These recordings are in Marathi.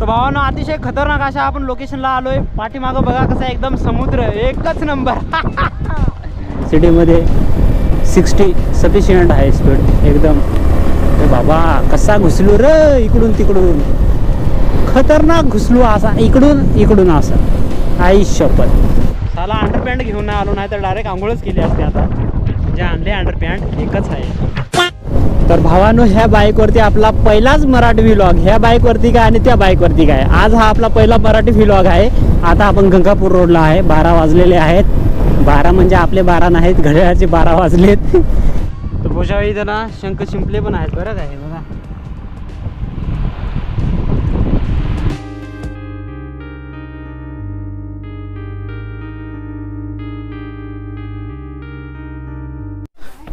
तर भावानं अतिशय खतरनाक अशा आपण लोकेशनला आलोय. पाठीमागं बघा कसं आहे, एकदम समुद्र एकच नंबर सिटीमध्ये सिक्स्टी सफिशियंट आहे स्पीड एकदम. बाबा कसा घुसलो र इकडून तिकडून. खतरनाक घुसलो असा. इकडून इकडून असा. आई शपथ. साला अंडरपॅन्ट घेऊन नाही आलो नाही तर डायरेक्ट आंघोळच केली असते आता. जे आणले अंडरपॅन्ट एकच आहे. भावानो ह्या बाईकवरती आपला पहिलाच मराठी व्लॉग ह्या बाईकवरती काय आणि त्या बाईकवरती काय? आज हा आपला पहिला मराठी व्लॉग आहे. आता आपण गंगापूर रोडला आहे. बारा वाजलेले आहेत. बारा म्हणजे आपले बारा नाहीत घड्याळाचे बारा वाजलेत. तर भोशाळी इथं ना शंख शिंपले पण आहेत. बरं काय बघा.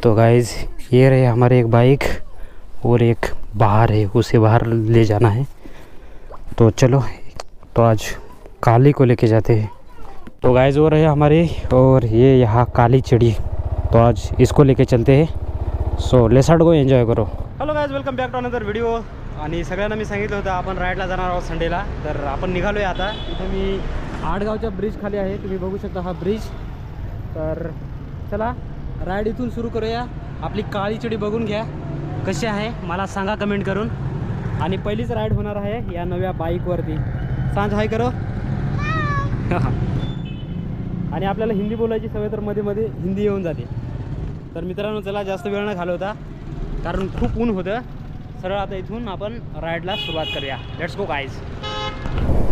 तो गाइज ये रही हमारी एक बाइक. और एक बाहर है, उसे बाहर ले जाना है। तो चलो तो आज काली को लेके जाते हैं। तो गाइज़ वो रहे हमारे, और ये यहाँ काली चिड़ी। तो आज इसको लेके चलते हैं। सो लेसाड को एन्जॉय करो। Hello guys welcome back to another video आणि सगळ्यांना मी सांगितलं होतं, आपण राईडला जाणार संडेला तर निघालो आता. इथं मी आडगावच्या ब्रिज खाली आहे. तुम्ही बघू शकता हा ब्रिज तर चला राईड इथून सुरू करूया. आपली काळी चिडी बघून घ्या. कशी आहे मला सांगा कमेंट करून. आणि पहिलीच राईड होणार आहे या नव्या बाईकवरती सांज हाय करो. आणि आपल्याला हिंदी बोलायची सवय तर मध्ये मध्ये हिंदी येऊन जाते. तर मित्रांनो चला जास्त वेळ न घालवता कारण खूप ऊन होतं. सरळ आता इथून आपण राईडला सुरुवात करूया. लेट्स गो गाईज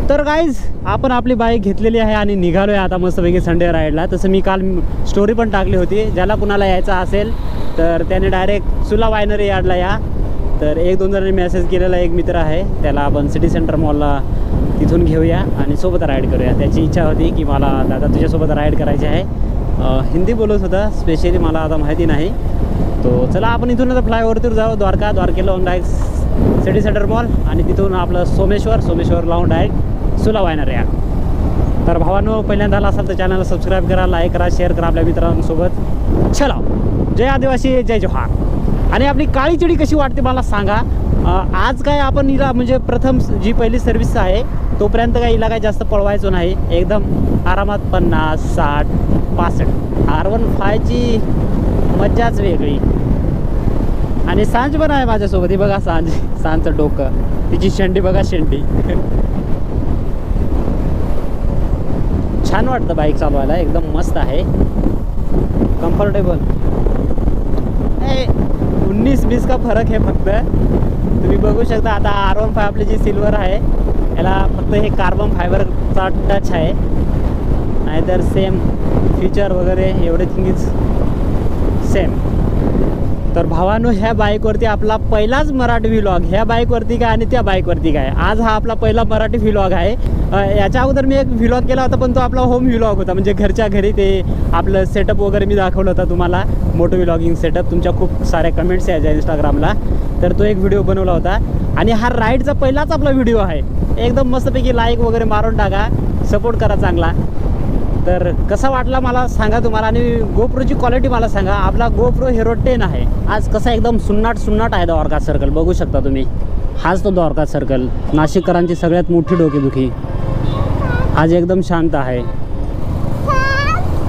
तर गाईज आपण आपली बाईक घेतलेली आहे आणि निघालो आहे आता मस्तपैकी संडे राईडला तसं मी काल स्टोरी पण टाकली होती. ज्याला कुणाला यायचं असेल तर त्याने डायरेक्ट सुला वायनरी यार्डला या. तर एक दोन जणांनी मेसेज केलेला एक मित्र आहे. त्याला आपण सिटी सेंटर मॉलला तिथून घेऊया आणि सोबत राईड करूया. त्याची इच्छा होती की मला दादा तुझ्यासोबत राईड करायची आहे. हिंदी बोलत होता स्पेशली मला आता माहिती नाही. तो चला आपण इथून आता फ्लायओव्हरतीवर जाऊ. द्वारका द्वारकेला डायरेक्ट सिटी सेंटर मॉल आणि तिथून आपलं सोमेश्वर सोमेश्वर लावून डायरेक्ट सुला वायनर या तर भावांनो पहिल्यांदा आला असाल तर चॅनलला सबस्क्राईब करा लाईक करा शेअर करा आपल्या मित्रांसोबत. चला. जय आदिवासी जय जोहार आणि आपली काळी चिडी कशी वाटते मला सांगा. आज काय आपण हिला म्हणजे प्रथम जी पहिली सर्व्हिस आहे तोपर्यंत काय हिला काय जास्त पळवायचो नाही. एकदम आरामात पन्नास साठ पासष्ट. आर वन फायची मज्जाच वेगळी. आणि सांज पण आहे माझ्यासोबत. ही बघा सांज सांजचं डोकं. तिची शेंडी बघा शेंडी. छान वाटतं बाईक चालवायला. एकदम मस्त आहे. कम्फर्टेबल उन्नीस बीस का फरक आहे फक्त. तुम्ही बघू शकता आता आर वन फाय आपली जी सिल्वर आहे याला फक्त हे कार्बन फायबरचा टच आहे. नाहीतर सेम फीचर वगैरे एव्हरीथिंग इज सेम तर भावानो ह्या बाईकवरती आपला पहिलाच मराठी व्हिलॉग ह्या बाईकवरती काय आणि त्या बाईकवरती काय? आज हा आपला पहिला मराठी व्हिलॉग आहे. याच्या अगोदर मी एक व्हिलॉग केला होता पण तो आपला होम व्हिलॉग होता. म्हणजे घरच्या घरी ते आपलं सेटअप वगैरे मी दाखवलं होतं तुम्हाला. मोटो व्हिलॉगिंग सेटअप तुमच्या खूप साऱ्या कमेंट्स यायच्या इंस्टाग्रामला तर तो एक व्हिडिओ बनवला होता. आणि हा राईडचा पहिलाच आपला व्हिडिओ आहे. एकदम मस्तपैकी लाईक वगैरे मारून टाका. सपोर्ट करा चांगला. तर कसा वाटला मला सांगा तुम्हाला आणि गोप्रोची क्वालिटी मला सांगा. आपला गोप्रो हिरो टेन आहे. आज कसा एकदम सुन्नाट सुन्नाट आहे द्वारका सर्कल बघू शकता तुम्ही. हाच तो द्वारका सर्कल नाशिककरांची सगळ्यात मोठी डोकेदुखी. आज एकदम शांत आहे.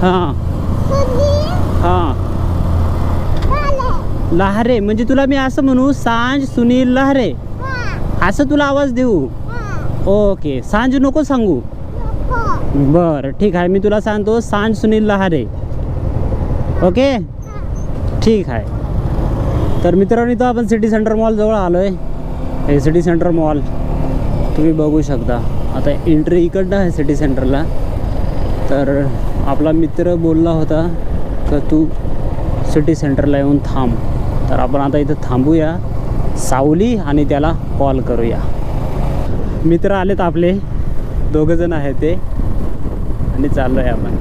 हां. हां. लहारे. म्हणजे तुला मी असं म्हणू सांज सुनील लहारे. असं तुला आवाज देऊ. ओके. सांज नको सांगू. बरं ठीक आहे. मी तुला सांगतो सांज सुनील लहारे. ओके? ठीक आहे. तर मित्रांनो इथं आपण सिटी सेंटर मॉलजवळ आलो आहे हे सिटी सेंटर मॉल तुम्ही बघू शकता. आता एंट्री इकडनं आहे सिटी सेंटरला. तर आपला मित्र बोलला होता का तू सिटी सेंटरला येऊन थांब. तर आपण आता इथं थांबूया. सावली आणि त्याला कॉल करूया. मित्र आलेत आपले. दोघंजण आहेत ते. आणि चाललो आहे आपण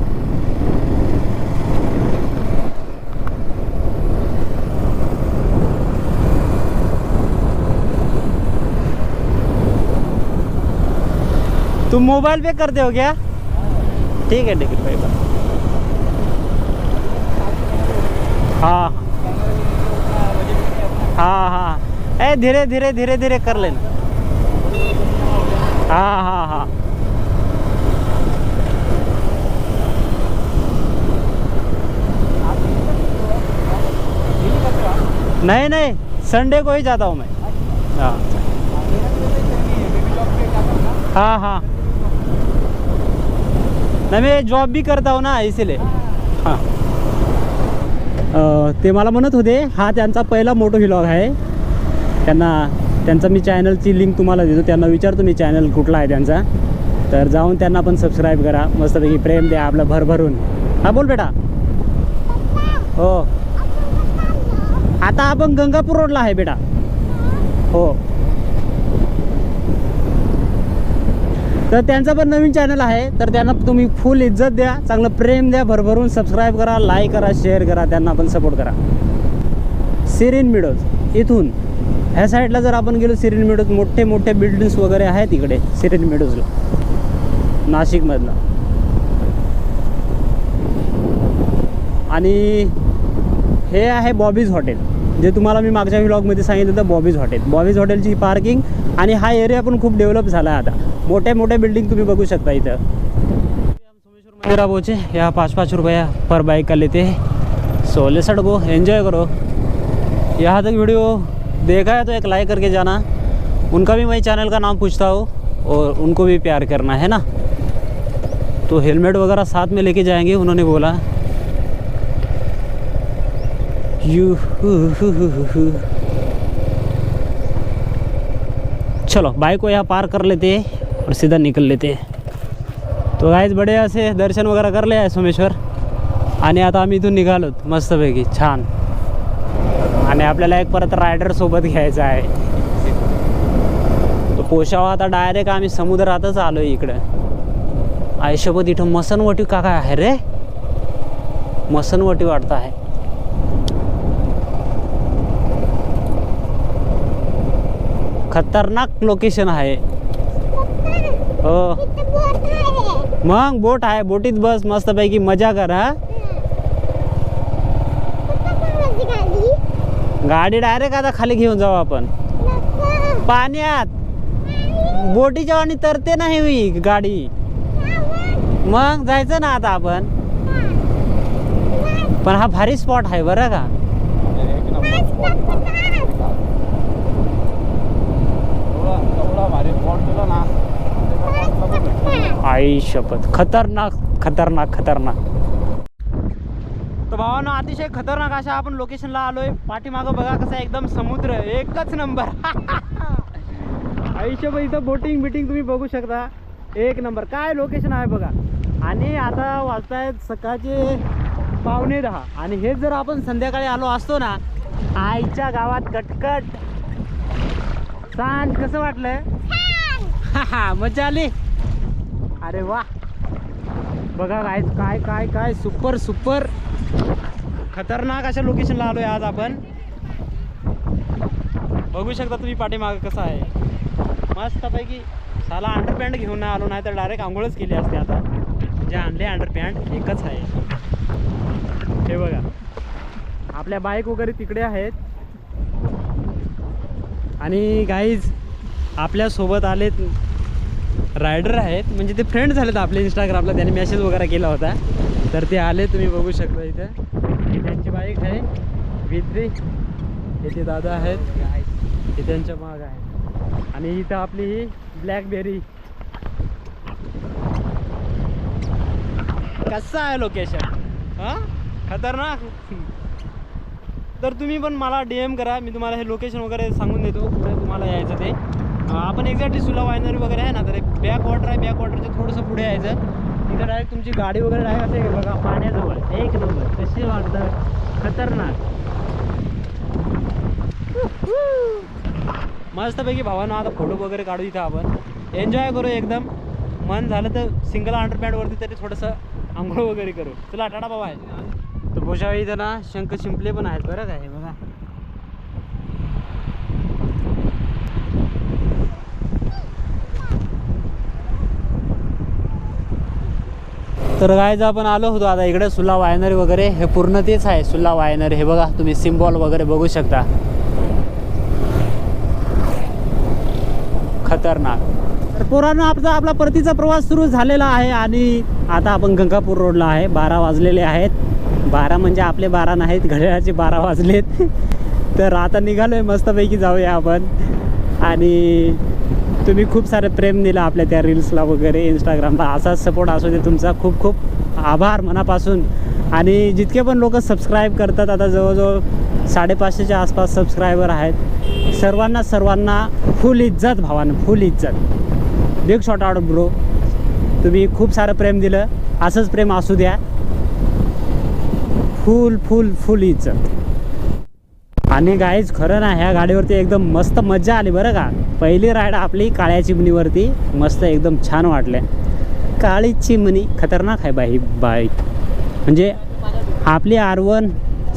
तुम मोबाइल पे करते हो क्या? ठीक है ठीक है, कोई बात हाँ। हाँ हाँ। ए, धीरे धीरे धीरे धीरे कर लेना। हा हा हा। नहीं नहीं संडे को ही जाता हूँ मैं। हाँ। हाँ हाँ। नाही मी जॉब बी करता हो ना इसीलिए। हां। ते मला म्हणत होते हा त्यांचा पहिला मोठो व्लॉग आहे. त्यांना त्यांचा मी चॅनलची लिंक तुम्हाला देतो त्यांना विचारतो मी चॅनल कुठला आहे त्यांचा. तर जाऊन त्यांना पण सबस्क्राईब करा. मस्तपैकी प्रेम द्या आपलं भरभरून. हा बोल बेटा. हो. आता आपण गंगापूर रोडला आहे बेटा. हो. तर त्यांचा पण नवीन चॅनल आहे तर त्यांना तुम्ही फुल इज्जत द्या चांगलं प्रेम द्या भरभरून सबस्क्राईब करा लाईक करा शेअर करा त्यांना पण सपोर्ट करा. सिरीन मिडोज इथून. ह्या साईडला जर आपण गेलो सिरीन मिडोज मोठे मोठे बिल्डिंग्स वगैरे आहेत इकडे सिरीन मिडोजला नाशिकमधला आणि हे आहे बॉबीज हॉटेल जे तुम्हाला मी मागच्या व्लॉगमध्ये सांगितलं होतं बॉबीज हॉटेल बॉबीज हॉटेलची पार्किंग हा एरिया पण खूप डेव्हलप आता. मोठे मोठे बिल्डिंग तुम्ही बघू शकता इथं. सोमेश्वर यहाँ पाँच पाँच रुपया पर बाइक का लेते सो लेट्स गो एन्जॉय करो. यहाँ तक वीडियो देखा है तो एक लाइक करके जाना. उनका भी मैं चैनल का नाम पूछता हूँ और उनको भी प्यार करना, है ना? तो हेलमेट वगैरह साथ में लेके जाएँगे, उन्होंने बोला। यू चलो बाइक को यहाँ पार कर लेते हैं और सीधा निकल लेते हैं। तो गाईज बडे असे दर्शन वगैरे करले आहे सोमेश्वर। आणि आता आम्ही इथून निघालोत मस्तपैकी छान। आणि आपल्याला एक परत रायडर सोबत घ्यायचा आहे तो पोशावा आता डायरेक्ट आम्ही समुद्रातच आलो इकडं। आयुष्यपत इथं मसनवटी का काय आहे रे? मसनवटी वाटतं आहे। खतरनाक लोकेशन आहे. हो. मग बोट आहे बोटीत बस मस्तपैकी मजा कर हा. गाडी डायरेक्ट आता खाली घेऊन जाऊ आपण. पाण्यात. बोटीच्या आणि तरते नाही हुई गाडी. मग जायचं ना आता आपण. पण हा भारी स्पॉट आहे बरं का. आई शपथ. खतरनाक खतरनाक खतरनाक. तर भावानं अतिशय खतरनाक अशा आपण लोकेशनला आलोय. पाठीमागं बघा कसं एकदम समुद्र एकच नंबर आयुष्यभर इथं बोटिंग बिटिंग तुम्ही बघू शकता. एक नंबर काय लोकेशन आहे बघा. आणि आता वाजतायत सकाळचे पावणे दहा. आणि हेच जर आपण संध्याकाळी आलो असतो ना आईच्या गावात कटकट. सांग कसं वाटलं हा मजा आली? अरे वा. बघा काय काय काय काय सुपर सुपर खतरनाक अशा लोकेशनला आलोय आज आपण. बघू शकता तुम्ही पाठीमागं कसं आहे. मस्तपैकी साला अंडरपॅन्ट घेऊन नाही आलो नाही तर डायरेक्ट आंघोळच केली असते आता. जे आणले अंडरपॅन्ट एकच आहे. हे बघा. आपल्या बाईक वगैरे तिकडे आहेत. आणि गाईज आपल्यासोबत आलेत रायडर आहेत. म्हणजे ते फ्रेंड झालेत आपल्या इंस्टाग्रामला त्यांनी मेसेज वगैरे केला होता. तर ते आले तुम्ही बघू शकता इथं. त्यांची बाईक आहे. विद्री इथे दादा आहेत. हे त्यांच्या माग आहे. आणि इथं आपली ही ब्लॅकबेरी कसं आहे लोकेशन हां? खतरनाक. तर तुम्ही पण मला डी एम करा. मी तुम्हाला हे लोकेशन वगैरे सांगून देतो. कुठे तुम्हाला यायचं ते. आपण एक्झॅक्टली सुला वायनरी वगैरे आहे ना तर बॅक वॉटर आहे बॅक वॉटरच्या थोडंसं पुढे यायचं. तिथं डायरेक्ट तुमची गाडी वगैरे आहे असे बघा पाण्याजवळ. एक नंबर. कशी वाटतं? खतरनाक. मस्तपैकी भावानं आता फोटो वगैरे काढू इथं आपण. एन्जॉय करू एकदम. मन झालं तर सिंगल अंडरपॅडवरती तरी थोडंसं आंघोळ वगैरे करू. तुला टाटा बाबा आहे तर भोशाळी इथं ना शंख शिंपले पण आहेत बरं काय मग तर गायचं आपण आलो होतो आता इकडे सुल्ला वायनरी वगैरे. हे पूर्ण तेच आहे सुल्ला वायनरी हे बघा तुम्ही सिम्बॉल वगैरे बघू शकता. खतरनाक. तर पोरांना आपला आपला परतीचा प्रवास सुरू झालेला आहे आणि आता आपण गंगापूर रोडला आहे. बारा वाजलेले आहेत. बारा म्हणजे आपले बारा नाहीत घड्याळाचे बारा वाजलेत. तर आता निघालो आहे मस्तपैकी जाऊया आपण. आणि तुम्ही खूप सारे प्रेम दिलं आपल्या त्या रील्सला वगैरे इंस्टाग्रामला असाच सपोर्ट असू दे तुमचा. खूप खूप आभार मनापासून. आणि जितके पण लोक सबस्क्राईब करतात आता जवळजवळ साडेपाचशेच्या आसपास सबस्क्रायबर आहेत. सर्वांना सर्वांना फुल इज्जत भावानं फुल इज्जत. बिग शॉट आउट ब्रो तुम्ही खूप सारं प्रेम दिलं. असंच प्रेम असू द्या. फुल फुल फुल इज्जत. आणि गाईज खरं ना ह्या गाडीवरती एकदम मस्त मजा आली बरं का. पहिली राईड आपली काळ्या चिमणीवरती मस्त एकदम छान वाटल्या. काळी चिमणी खतरनाक आहे बाई बाईक म्हणजे आपली आर वन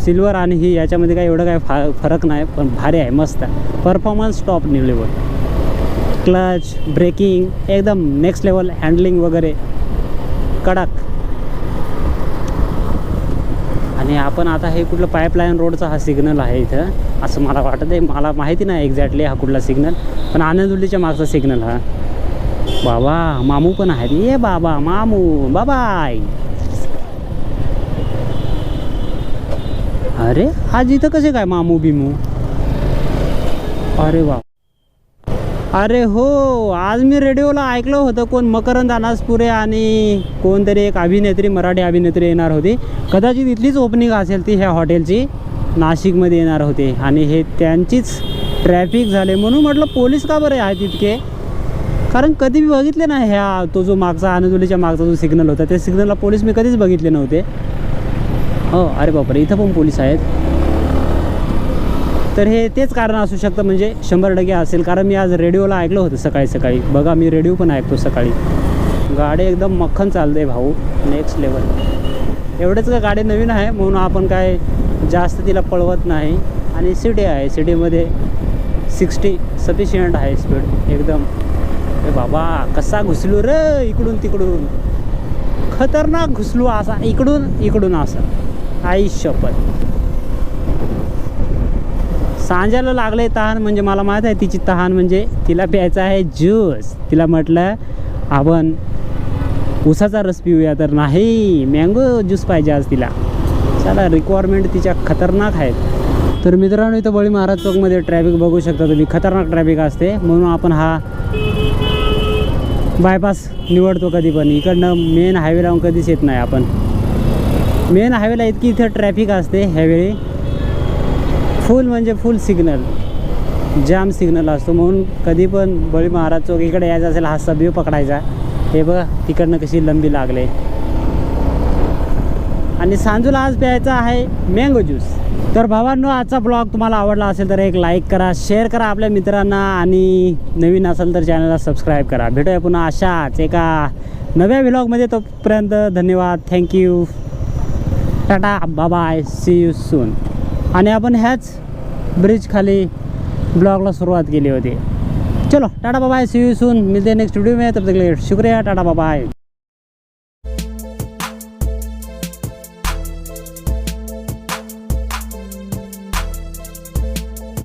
सिल्वर आणि ही याच्यामध्ये काही एवढं काय फा फरक नाही पण भारी आहे मस्त. Performance top level clutch braking एकदम नेक्स्ट लेवल हँडलिंग वगैरे. कडक. आणि आपण आता हे कुठलं पाईपलाईन रोडचा हा सिग्नल आहे इथं असं मला वाटत आहे. मला माहिती नाही एक्झॅक्टली हा कुठला सिग्नल पण आनंदुल्लीच्या मागचा सिग्नल हा. बाबा मामू पण आहेत. ये बाबा मामू बाबाय अरे आज इथं कसे काय मामू बिमू अरे वा अरे हो आज मी रेडिओला ऐकलं होतं कोण मकरंद अनासपुरे आणि कोणतरी एक अभिनेत्री मराठी अभिनेत्री येणार होती. कदाचित इथलीच ओपनिंग असेल ती ह्या हॉटेलची. नाशिकमध्ये येणार होते आणि हे त्यांचीच ट्रॅफिक झाले म्हणून म्हटलं पोलीस का बरे आहेत इतके? कारण कधी मी बघितले ना ह्या तो जो मागचा आनंदोलीच्या मागचा जो सिग्नल होता त्या सिग्नलला पोलीस मी कधीच बघितले नव्हते. हो अरे बापरे इथं पण पोलीस आहेत. तर हे तेच कारण असू शकतं म्हणजे शंभर टक्के असेल. कारण मी आज रेडिओला ऐकलं होतं सकाळी सकाळी. बघा मी रेडिओ पण ऐकतो सकाळी. गाडी एकदम मक्खन चालते भाऊ. नेक्स्ट लेवल एवढंच का गाडी नवीन आहे? म्हणून आपण काय जास्त तिला पळवत नाही. आणि सिटी आहे. सिटीमध्ये सिक्स्टी सफिशियंट आहे स्पीड. एकदम. ए बाबा कसा घुसलो रे इकडून तिकडून. खतरनाक घुसलो असा. इकडून इकडून असा. आई शपथ. सांजाला लागले तहान म्हणजे मला माहीत आहे तिची तहान म्हणजे तिला प्यायचा आहे ज्यूस. तिला म्हटलं आपण उसाचा रस पिऊया तर नाही मँगो ज्यूस पाहिजे आज तिला. चला रिक्वायरमेंट तिच्या खतरनाक आहेत. तर मित्रांनो इथं बळी महाराज चौकमध्ये ट्रॅफिक बघू शकता तुम्ही. खतरनाक ट्रॅफिक असते. म्हणून आपण हा बायपास निवडतो कधी पण. इकडनं मेन हायवे लावून कधीच येत नाही आपण. मेन हायवेला इतकी इथं ट्रॅफिक असते ह्यावेळी. फुल म्हणजे फुल सिग्नल जाम सिग्नल असतो. म्हणून कधी पण बळी महाराज चौक इकडे यायचं असेल हा सबीव पकडायचा. हे बघा तिकडनं कशी लंबी लागले. आणि सांजूला आज प्यायचा आहे मँगो ज्यूस तर भावांनो आजचा ब्लॉग तुम्हाला आवडला असेल तर एक लाईक करा शेअर करा आपल्या मित्रांना आणि नवीन असेल तर चॅनलला सबस्क्राईब करा. भेटूया पुन्हा अशाच एका नव्या व्लॉगमध्ये तोपर्यंत धन्यवाद. Thank you tata. Bye see you soon आणि आपण ह्याच ब्रिजखाली ब्लॉगला सुरुवात केली होती. चलो टाटा बाबा बाय सी यू सून मिलते नेक्स्ट व्हिडिओ में. तब तक के शुक्रिया टाटा बाबा बाय.